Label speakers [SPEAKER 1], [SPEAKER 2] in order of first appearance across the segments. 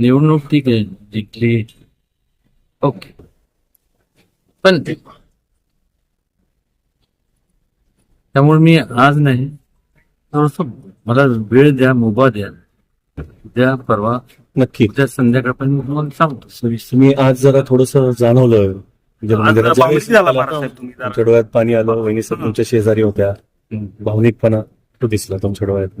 [SPEAKER 1] निवडणूक ठीक आहे जिंकली. ओके. पण त्यामुळे मी आज नाही थोडस मला वेळ द्या मुभा द्या. उद्या परवा
[SPEAKER 2] नक्की.
[SPEAKER 1] उद्या संध्याकाळपर्यंत मी तुम्हाला सांगतो.
[SPEAKER 2] मी आज जरा थोडस जाणवलं. म्हणजे
[SPEAKER 3] जरा.
[SPEAKER 2] तुमच्या डोळ्यात पाणी आलं वहिनी सर तुमच्या शेजारी होत्या भावनिकपणा तो दिसला तुमच्या डोळ्यात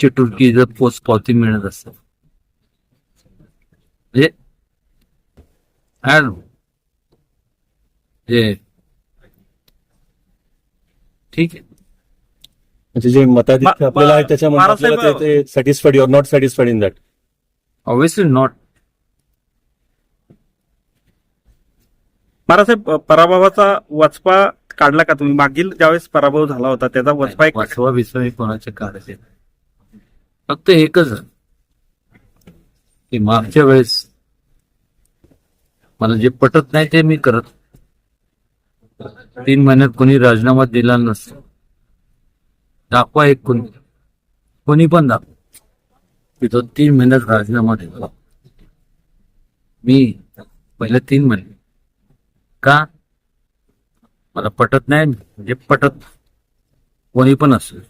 [SPEAKER 1] चिटुरकी जर पोच पावती मिळत असतात म्हणजे I don't know. जे ठीक आहे.
[SPEAKER 2] म्हणजे जे मताधिक्य आपल्याला आहे त्याच्यामध्ये
[SPEAKER 3] बाळासाहेब-
[SPEAKER 2] आपल्याला ते satisfied your not satisfied in that
[SPEAKER 1] obviously not
[SPEAKER 3] महाराजसाहेब पराभवाचा वचपा काढला का तुम्ही? मागील ज्यावेळेस पराभव झाला होता त्याचा वचपा एक
[SPEAKER 1] वाचवा बिचवा हे कोणाचे काढायचे नाही. फक्त एकच आहे की मागच्या वेळेस मला जे पटत नाही ते मी करत. तीन महिन्यात कोणी राजीनामा दिला नसतो. दाखवा एक कोणी. कोणी पण दाखवा. की तो तीन महिन्यात राजीनामा दिला. मी पहिल्या तीन महिने. का? मला पटत नाही म्हणजे पटत. कोणी पण असेल.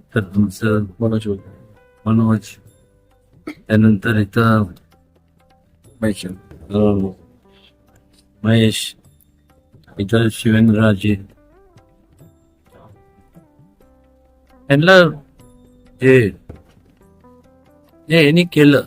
[SPEAKER 1] तर तुमचं
[SPEAKER 2] मनोज
[SPEAKER 1] मनोज त्यानंतर इथं महेश. हो. महेश इथं शिवेंद्रराजे. यांना हे हे यांनी केलं.